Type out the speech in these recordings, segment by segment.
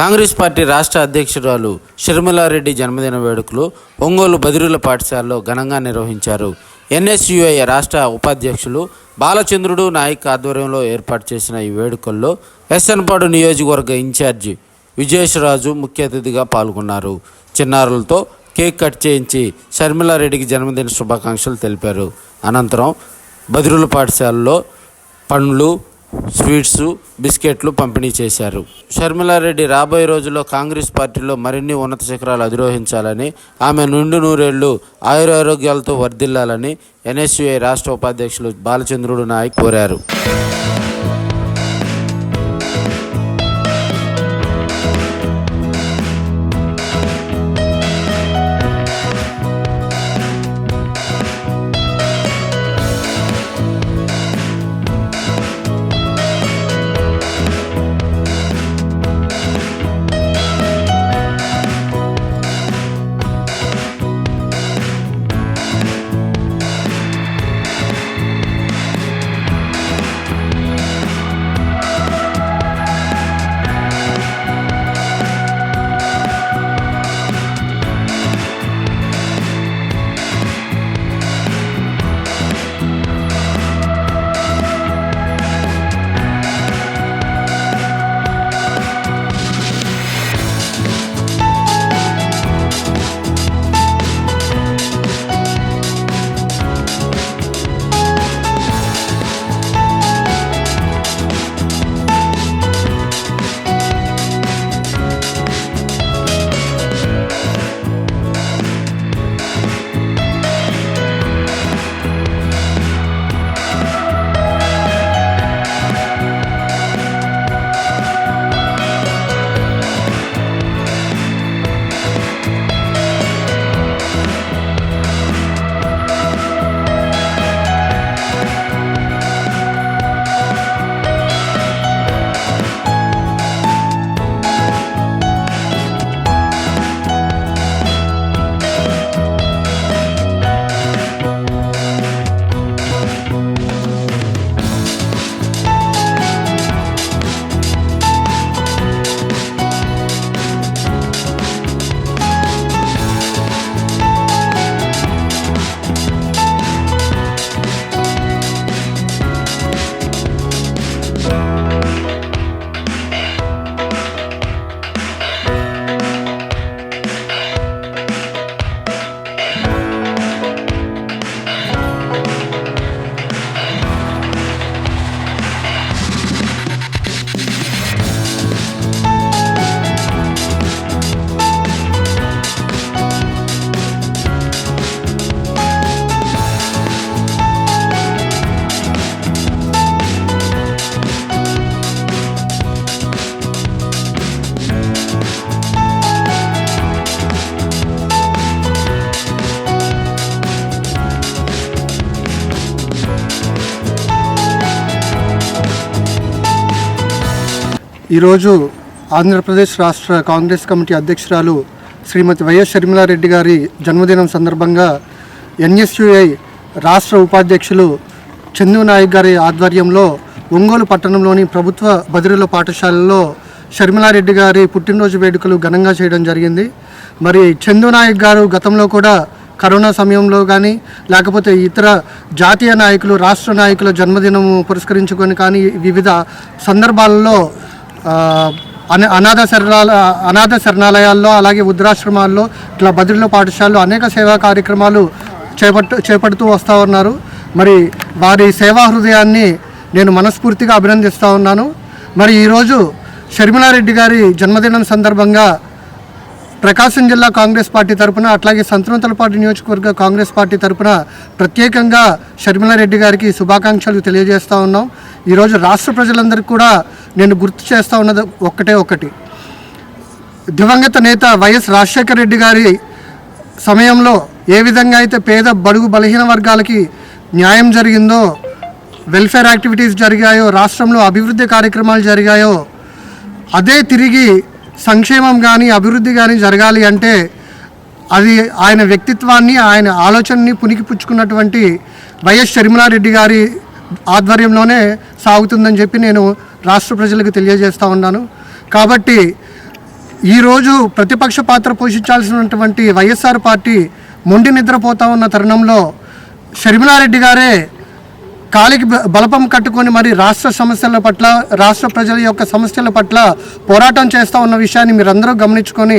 Congress party రాష్ట్ర అధ్యక్షురాలు షర్మిలారెడ్డి జన్మదిన వేడుకలు ఒంగోలు బదిరుల పాఠశాలలో ఘనంగా నిర్వహించారు. ఎన్ఎస్యుఐ రాష్ట్ర ఉపాధ్యక్షులు బాలచంద్రుడు నాయక్ ఆధ్వర్యంలో ఏర్పాటు చేసిన ఈ వేడుకల్లో ఎస్ఎన్పాడు నియోజకవర్గ ఇన్ఛార్జి విజయేశ్వరాజు ముఖ్య అతిథిగా పాల్గొన్నారు. చిన్నారులతో కేక్ కట్ చేయించి షర్మిలారెడ్డికి జన్మదిన శుభాకాంక్షలు తెలిపారు. అనంతరం బదిరుల పాఠశాలలో పండ్లు స్వీట్స్ బిస్కెట్లు పంపిణీ చేశారు. షర్మిలారెడ్డి రాబోయే రోజుల్లో కాంగ్రెస్ పార్టీలో మరిన్ని ఉన్నత శిఖరాలు అధిరోహించాలని ఆమె నుండి నూరేళ్ళు ఆయురారోగ్యాలతో వర్ధిల్లాలని ఎన్ఎస్యుఐ రాష్ట్ర ఉపాధ్యక్షులు బాలచంద్రుడు నాయక్ కోరారు. ఈరోజు ఆంధ్రప్రదేశ్ రాష్ట్ర కాంగ్రెస్ కమిటీ అధ్యక్షురాలు శ్రీమతి వైఎస్ షర్మిలారెడ్డి గారి జన్మదినం సందర్భంగా ఎన్ఎస్యుఐ రాష్ట్ర ఉపాధ్యక్షులు చందు నాయక్ గారి ఆధ్వర్యంలో ఒంగోలు పట్టణంలోని ప్రభుత్వ బదిరీల పాఠశాలలో షర్మిలారెడ్డి గారి పుట్టినరోజు వేడుకలు ఘనంగా చేయడం జరిగింది. మరి చందు నాయక్ గారు గతంలో కూడా కరోనా సమయంలో కానీ లేకపోతే ఇతర జాతీయ నాయకులు రాష్ట్ర నాయకుల జన్మదినం పురస్కరించుకొని కానీ వివిధ సందర్భాలలో అనాథ శరణాల అనాథ శరణాలయాల్లో అలాగే వృద్ధాశ్రమాల్లో ఇట్లా బదిలీల పాఠశాలలో అనేక సేవా కార్యక్రమాలు చేపట్టు చేపడుతూ వస్తూ ఉన్నారు. మరి వారి సేవా హృదయాన్ని నేను మనస్ఫూర్తిగా అభినందిస్తూ ఉన్నాను. మరి ఈరోజు షర్మిలారెడ్డి గారి జన్మదినం సందర్భంగా ప్రకాశం జిల్లా కాంగ్రెస్ పార్టీ తరపున అట్లాగే సంతనతలపాటి నియోజకవర్గ కాంగ్రెస్ పార్టీ తరఫున ప్రత్యేకంగా షర్మిలారెడ్డి గారికి శుభాకాంక్షలు తెలియజేస్తూ ఉన్నాం. ఈరోజు రాష్ట్ర ప్రజలందరికీ కూడా నేను గుర్తు చేస్తూ ఉన్నది ఒక్కటే ఒకటి. దివంగత నేత వైఎస్ రాజశేఖర రెడ్డి గారి సమయంలో ఏ విధంగా అయితే పేద బడుగు బలహీన వర్గాలకి న్యాయం జరిగిందో వెల్ఫేర్ యాక్టివిటీస్ జరిగాయో రాష్ట్రంలో అభివృద్ధి కార్యక్రమాలు జరిగాయో అదే తిరిగి సంక్షేమం కానీ అభివృద్ధి కానీ జరగాలి అంటే అది ఆయన వ్యక్తిత్వాన్ని ఆయన ఆలోచనని పుణికిపుచ్చుకున్నటువంటి వైఎస్ షర్మిలారెడ్డి గారి ఆధ్వర్యంలోనే సాగుతుందని చెప్పి నేను రాష్ట్ర ప్రజలకు తెలియజేస్తూ ఉన్నాను. కాబట్టి ఈరోజు ప్రతిపక్ష పాత్ర పోషించాల్సినటువంటి వైఎస్ఆర్ పార్టీ మొండి నిద్రపోతా ఉన్న తరుణంలో షర్మిలారెడ్డి గారే కాలికి బ- బలపం కట్టుకొని మరి రాష్ట్ర సమస్యల పట్ల రాష్ట్ర ప్రజల యొక్క సమస్యల పట్ల పోరాటం చేస్తూ ఉన్న విషయాన్ని మీరందరూ గమనించుకొని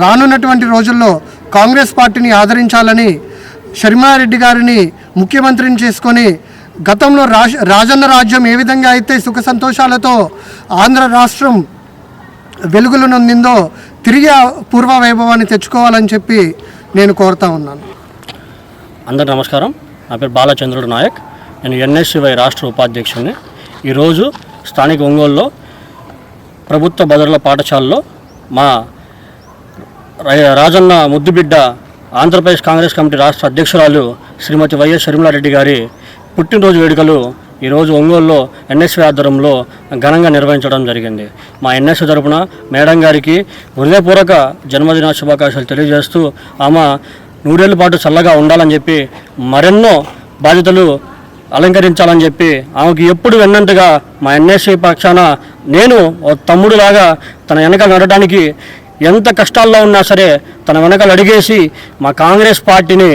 రానున్నటువంటి రోజుల్లో కాంగ్రెస్ పార్టీని ఆదరించాలని షర్మిలారెడ్డి గారిని ముఖ్యమంత్రిని చేసుకొని గతంలో రాజ్ రాజన్న రాజ్యం ఏ విధంగా అయితే సుఖ సంతోషాలతో ఆంధ్ర రాష్ట్రం వెలుగులు నొందిందో తిరిగి పూర్వ వైభవాన్ని తెచ్చుకోవాలని చెప్పి నేను కోరుతా ఉన్నాను. అందరు నమస్కారం. నా పేరు బాలచంద్రుడు నాయక్. నేను ఎన్ఎస్సివై రాష్ట్ర ఉపాధ్యక్షుడిని. ఈరోజు స్థానిక ఒంగోలులో ప్రభుత్వ బదుల పాఠశాలలో మా రాజన్న ముద్దుబిడ్డ ఆంధ్రప్రదేశ్ కాంగ్రెస్ కమిటీ రాష్ట్ర అధ్యక్షురాలు శ్రీమతి వైఎస్ షర్మిలారెడ్డి గారి పుట్టినరోజు వేడుకలు ఈరోజు ఒంగోలులో ఎన్ఎస్వి ఆధ్వర్యంలో ఘనంగా నిర్వహించడం జరిగింది. మా ఎన్ఎస్వి తరపున మేడం గారికి హృదయపూర్వక జన్మదిన శుభాకాంక్షలు తెలియజేస్తూ ఆమె నూరేళ్ళ పాటు చల్లగా ఉండాలని చెప్పి మరెన్నో బాధ్యతలు అలంకరించాలని చెప్పి ఆమెకి ఎప్పుడు విన్నంతగా మా ఎన్ఎస్వి పక్షాన నేను ఓ తమ్ముడులాగా తన వెనక నడడానికి ఎంత కష్టాల్లో ఉన్నా సరే తన వెనకలు అడిగేసి మా కాంగ్రెస్ పార్టీని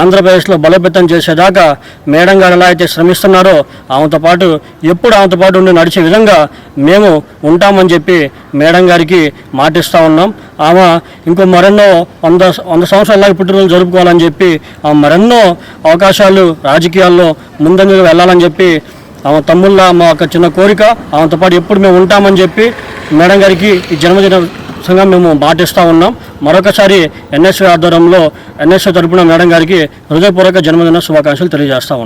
ఆంధ్రప్రదేశ్లో బలోపేతం చేసేదాకా మేడం గారు ఎలా అయితే శ్రమిస్తున్నారో ఆమెతో పాటు ఎప్పుడు ఆమెతో పాటు ఉండి నడిచే విధంగా మేము ఉంటామని చెప్పి మేడం గారికి మాటిస్తూ ఉన్నాం. ఆమె ఇంకో మరెన్నో వంద వంద సంవత్సరాల పుట్టినరోజు జరుపుకోవాలని చెప్పి ఆమె మరెన్నో అవకాశాలు రాజకీయాల్లో ముందంజగా వెళ్ళాలని చెప్పి ఆమె తమ్ముళ్ళ మా యొక్క చిన్న కోరిక ఆమెతో పాటు ఎప్పుడు మేము ఉంటామని చెప్పి మేడం గారికి ఈ జన్మదిన సంఘం మేము పాటిస్తూ ఉన్నాం. మరొకసారి ఎన్ఎస్వీ ఆధ్వర్యంలో ఎన్ఎస్వీ తరపున మేడం గారికి హృదయపూర్వక జన్మదిన శుభాకాంక్షలు తెలియజేస్తా